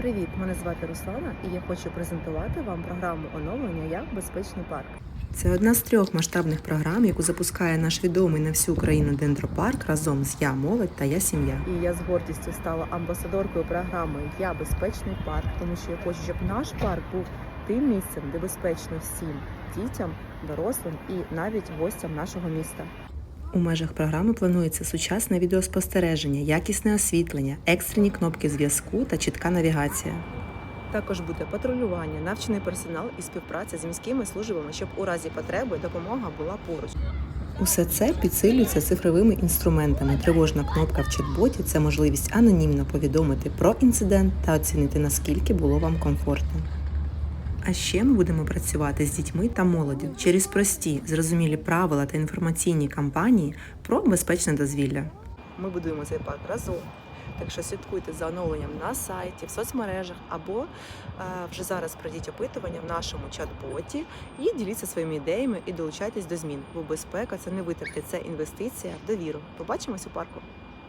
Привіт, мене звати Руслана, і я хочу презентувати вам програму оновлення як безпечний парк. Це одна з трьох масштабних програм, яку запускає наш відомий на всю Україну дендропарк разом з Я молодь та Я сім'я. І я з гордістю стала амбасадоркою програми Я безпечний парк, тому що я хочу, щоб наш парк був тим місцем, де безпечно всім дітям, дорослим і навіть гостям нашого міста. У межах програми планується сучасне відеоспостереження, якісне освітлення, екстрені кнопки зв'язку та чітка навігація. Також буде патрулювання, навчений персонал і співпраця з міськими службами, щоб у разі потреби допомога була поруч. Усе це підсилюється цифровими інструментами. Тривожна кнопка в чат-боті це можливість анонімно повідомити про інцидент та оцінити наскільки було вам комфортно. А ще ми будемо працювати з дітьми та молоддю через прості, зрозумілі правила та інформаційні кампанії про безпечне дозвілля. Ми будуємо цей парк разом. Так що слідкуйте за оновленням на сайті, в соцмережах або е, вже зараз пройдіть опитування в нашому чат-боті і діліться своїми ідеями і долучайтесь до змін. Бо безпека це не витрати, це інвестиція в довіру. Побачимось у парку.